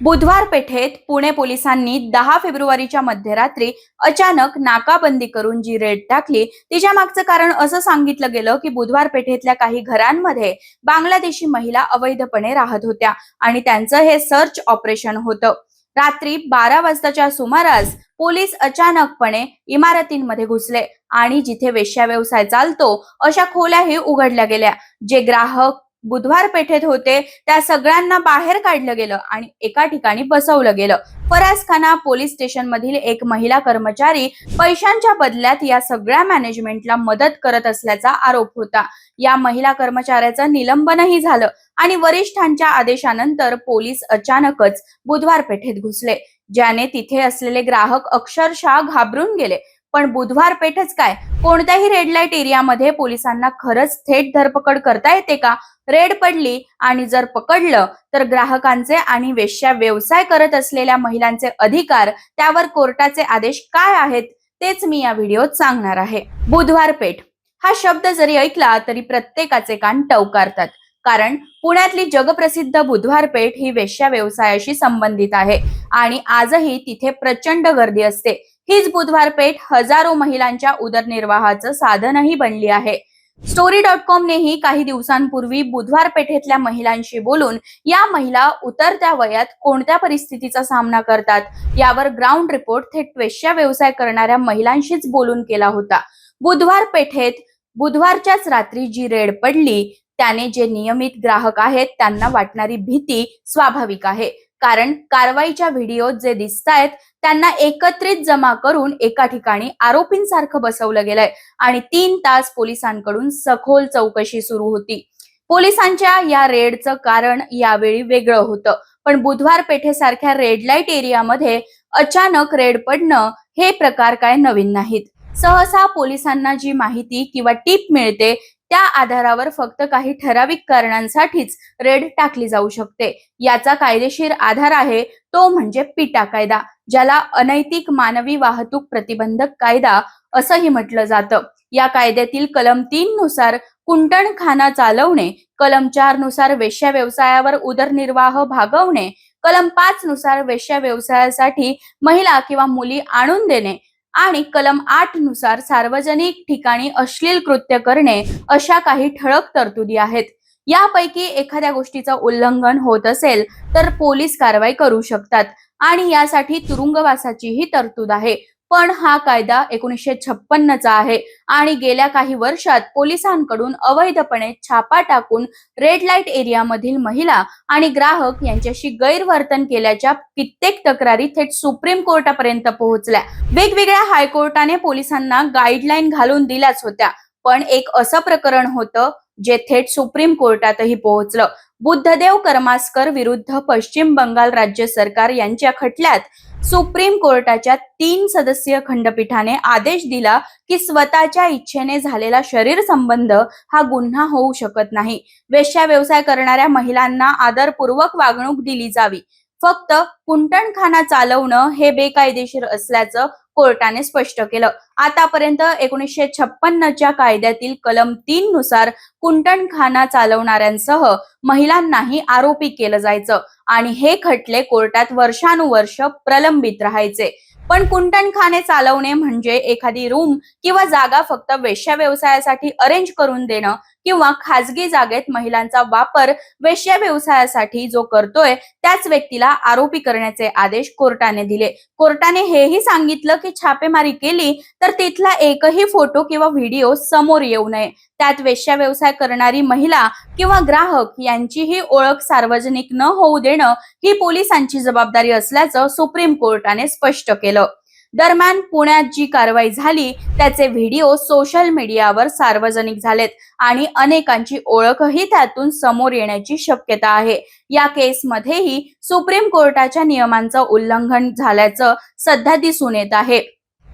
बुधवार पेठेत पुणे पोलिसांनी दहा फेब्रुवारीच्या मध्यरात्री अचानक नाकाबंदी करून जी रेड टाकली तिच्या मागचं कारण असं सांगितलं गेलं की बुधवार पेठेतल्या काही घरांमध्ये बांगलादेशी महिला अवैधपणे राहत होत्या आणि त्यांचं हे सर्च ऑपरेशन होतं. रात्री बारा वाजताच्या सुमारास पोलीस अचानकपणे इमारतींमध्ये घुसले आणि जिथे वेश्या व्यवसाय चालतो अशा खोल्याही उघडल्या गेल्या जे ग्राहक बुधवार पेठेत होते त्या सगळ्यांना बाहेर काढलं गेलं आणि एका ठिकाणी बसवलं गेलं. फरासखाना पोलीस स्टेशन मधील एक महिला कर्मचारी पैशांच्या बदल्यात या सगळ्या मॅनेजमेंटला मदत करत असल्याचा आरोप होता. या महिला कर्मचाऱ्याचं निलंबनही झालं आणि वरिष्ठांच्या आदेशानंतर पोलीस अचानकच बुधवार पेठेत घुसले ज्याने तिथे असलेले ग्राहक अक्षरशः घाबरून गेले. पण बुधवार पेठच काय? कोणत्याही रेड लाइट एरियामध्ये पोलिसांना खरंच थेट धरपकड करता येते का? रेड पडली आणि जर पकडलं तर ग्राहकांचे आणि वेश्या व्यवसाय करत असलेल्या महिलांचे अधिकार त्यावर कोर्टाचे आदेश काय आहेत? तेच मी या व्हिडिओत सांगणार आहे. बुधवार पेठ. हा शब्द जरी ऐकला तरी प्रत्येकाचे कान टवकारतात. कारण पुण्यातली जगप्रसिद्ध बुधवार पेठ ही वेश्या व्यवसायाशी संबंधित आहे आणि आजही तिथे प्रचंड गर्दी असते. हीच बुधवार पेठ हजारो महिलांच्या उदरनिर्वाहाचं साधनही बनली आहे. स्टोरी डॉट कॉमनेही काही दिवसांपूर्वी बुधवार पेठेतल्या महिलांशी बोलून या महिला उतरत्या वयात कोणत्या परिस्थितीचा सामना करतात यावर ग्राउंड रिपोर्ट थेट वेश्या व्यवसाय करणाऱ्या महिलांशीच बोलून केला होता. बुधवार पेठेत बुधवारच्याच रात्री जी रेड पडली त्याने जे नियमित ग्राहक आहेत त्यांना वाटणारी भीती स्वाभाविक आहे. कारण कारवाईच्या व्हिडिओत जे दिसतायत त्यांना एकत्रित जमा करून एका ठिकाणी आरोपींसारखं बसवलं गेलंय. आणि तीन तास पोलिसांकडून सखोल चौकशी सुरू होती. पोलिसांच्या या रेडचं कारण यावेळी वेगळं होतं. पण बुधवार पेठेसारख्या रेड लाइट एरियामध्ये अचानक रेड पडणं हे प्रकार काय नवीन नाहीत. सहसा पोलिसांना जी माहिती किंवा टीप मिळते त्या आधारावर फक्त काही ठराविक कारणांसाठीच रेड टाकली जाऊ शकते. याचा कायदेशीर आधार आहे तो म्हणजे पिटा कायदा ज्याला अनैतिक मानवी वाहतूक प्रतिबंधक कायदा असंही म्हटलं जातं. या कायद्यातील कलम तीन नुसार कुंटणखाना चालवणे कलम चारनुसार वेश्या व्यवसायावर उदरनिर्वाह भागवणे कलम पाच नुसार वेश्या व्यवसायासाठी महिला किंवा मुली आणून देणे आणि कलम आठनुसार सार्वजनिक ठिकाणी अश्लील कृत्य करणे अशा काही ठळक तरतुदी आहेत. यापैकी एखाद्या गोष्टीचं उल्लंघन होत असेल तर पोलीस कारवाई करू शकतात. आणि यासाठी तुरुंगवासाचीही तरतूद आहे. पण हा कायदा एकोणीसशे छप्पन्नचा आहे. आणि गेल्या काही वर्षात पोलिसांकडून अवैधपणे छापा टाकून रेड लाइट एरियामधील महिला आणि ग्राहक यांच्याशी गैरवर्तन केल्याच्या कित्येक तक्रारी थेट सुप्रीम कोर्टापर्यंत पोहोचल्या. वेगवेगळ्या हायकोर्टाने पोलिसांना गाईडलाईन घालून दिल्याच होत्या. पण एक असं प्रकरण होतं जे थेट सुप्रीम कोर्टातही पोहोचलं. बुद्धदेव कर्मास्कर विरुद्ध पश्चिम बंगाल राज्य सरकार यांच्या खटल्यात सुप्रीम कोर्टाच्या तीन सदस्यीय खंडपीठाने आदेश दिला की स्वतःच्या इच्छेने झालेला शरीर संबंध हा गुन्हा होऊ शकत नाही. वेश्या व्यवसाय करणाऱ्या महिलांना आदरपूर्वक वागणूक दिली जावी. फक्त कुंटणखाना चालवणं हे बेकायदेशीर असल्याचं कोर्टाने स्पष्ट केलं. आतापर्यंत एकोणीसशे छप्पन्नच्या कायद्यातील कलम तीन नुसार कुंटणखाना चालवणाऱ्यांसह महिलांनाही आरोपी केलं जायचं आणि हे खटले कोर्टात वर्षानुवर्ष प्रलंबित राहायचे. पण कुंटणखाने चालवणे म्हणजे एखादी रूम किंवा जागा फक्त वेश्या व्यवसायासाठी अरेंज करून देणं किंवा खाजगी जागेत महिलांचा वापर वेश्या व्यवसायासाठी जो करतोय त्याच व्यक्तीला आरोपी करण्याचे आदेश कोर्टाने दिले. कोर्टाने हेही सांगितलं की छापेमारी केली तर तर तिथला एकही फोटो किंवा व्हिडिओ समोर येऊ नये. त्यात वेश्या व्यवसाय करणारी महिला किंवा ग्राहक यांचीही ओळख सार्वजनिक न होऊ देणं ही पोलिसांची जबाबदारी असल्याचं सुप्रीम कोर्टाने स्पष्ट केलं. दरम्यान पुण्यात जी कारवाई झाली त्याचे व्हिडिओ सोशल मीडियावर सार्वजनिक झालेत आणि अनेकांची ओळखही त्यातून समोर येण्याची शक्यता आहे. या केसमध्येही सुप्रीम कोर्टाच्या नियमांचं उल्लंघन झाल्याचं सध्या दिसून येत आहे.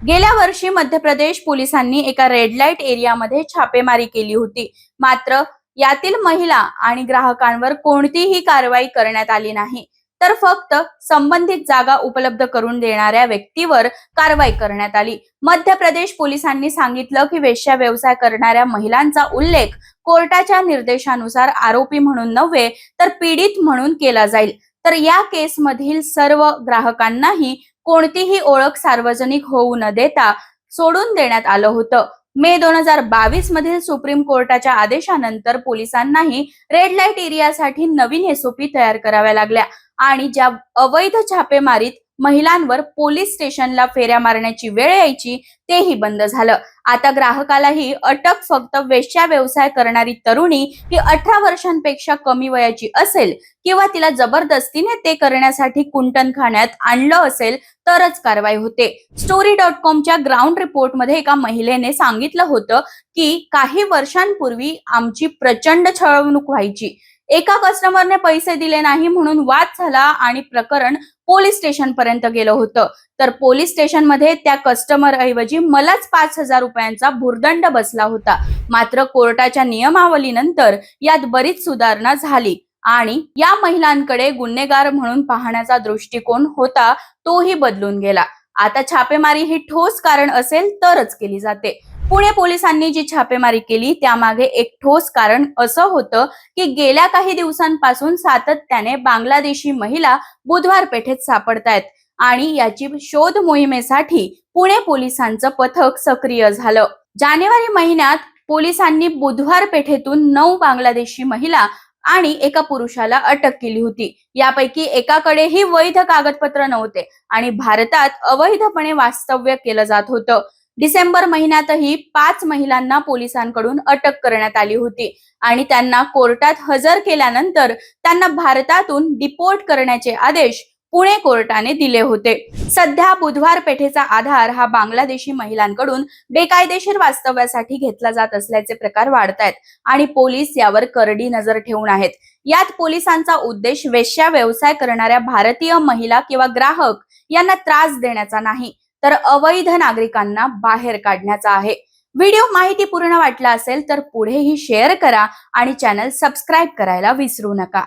गेल्या वर्षी मध्य प्रदेश पोलिसांनी एका रेड लाइट एरियामध्ये छापेमारी केली होती. मात्र यातील महिला आणि ग्राहकांवर कोणतीही कारवाई करण्यात आली नाही. तर फक्त संबंधित जागा उपलब्ध करून देणाऱ्या व्यक्तीवर कारवाई करण्यात आली. मध्य प्रदेश पोलिसांनी सांगितलं की वेश्या व्यवसाय करणाऱ्या महिलांचा उल्लेख कोर्टाच्या निर्देशानुसार आरोपी म्हणून नव्हे तर पीडित म्हणून केला जाईल. तर या केसमधील सर्व ग्राहकांनाही कोणतीही ओळख सार्वजनिक होऊ न देता सोडून देण्यात आलं होतं. मे दोन हजार बावीस मधील सुप्रीम कोर्टाच्या आदेशानंतर पोलिसांनाही रेड लाइट एरियासाठी नवीन एसओपी तयार कराव्या लागल्या. आणि ज्या अवैध छापेमारीत महिलांवर पोलीस स्टेशनला फेऱ्या मारण्याची वेळ यायची तेही बंद झालं. आता ग्राहकालाही अटक फक्त वेश्या व्यवसाय करणारी तरुणी ही अठरा वर्षांपेक्षा कमी वयाची असेल किंवा तिला जबरदस्तीने ते करण्यासाठी कुंटन खाण्यात आणलं असेल तरच कारवाई होते. स्टोरी डॉट कॉमच्या ग्राउंड रिपोर्टमध्ये एका महिलेने सांगितलं होतं की काही वर्षांपूर्वी आमची प्रचंड छळवणूक व्हायची. एका कस्टमरने पैसे दिले नाही म्हणून वाद झाला आणि प्रकरण पोलीस स्टेशन पर्यंत गेलं होतं. तर पोलीस स्टेशनमध्ये त्या कस्टमर ऐवजी मलाच पाच हजार रुपयांचा भुर्दंड बसला होता. मात्र कोर्टाच्या नियमावलीनंतर यात बरीच सुधारणा झाली आणि या महिलांकडे गुन्हेगार म्हणून पाहण्याचा दृष्टिकोन होता तोही बदलून गेला. आता छापेमारी ही ठोस कारण असेल तरच केली जाते. पुणे पोलिसांनी जी छापेमारी केली त्यामागे एक ठोस कारण असं होतं की गेल्या काही दिवसांपासून सातत्याने बांगलादेशी महिला बुधवार पेठेत सापडतायत आणि याची शोध मोहिमेसाठी पुणे पोलिसांचं पथक सक्रिय झालं. जानेवारी महिन्यात पोलिसांनी बुधवार पेठेतून नऊ बांगलादेशी महिला आणि एका पुरुषाला अटक केली होती. यापैकी एकाकडेही वैध कागदपत्र नव्हते आणि भारतात अवैधपणे वास्तव्य केलं जात होतं. डिसेंबर महिन्यातही पाच महिलांना पोलिसांकडून अटक करण्यात आली होती. आणि त्यांना कोर्टात हजर केल्यानंतर त्यांना भारतातून डिपोर्ट करण्याचे आदेश पुणे कोर्टाने दिले होते. सध्या बुधवार पेठेचा आधार हा बांगलादेशी महिलांकडून बेकायदेशीर वास्तव्यासाठी घेतला जात असल्याचे प्रकार वाढत आहेत आणि पोलीस यावर करडी नजर ठेवून आहेत. यात पोलिसांचा उद्देश वेश्या व्यवसाय करणाऱ्या भारतीय महिला किंवा ग्राहक यांना त्रास देण्याचा नाही. तर अवैध नागरिकांना बाहेर काढण्याचा आहे. व्हिडिओ माहितीपूर्ण वाटला असेल तर पुढेही शेअर करा आणि चॅनल सबस्क्राईब करायला विसरू नका.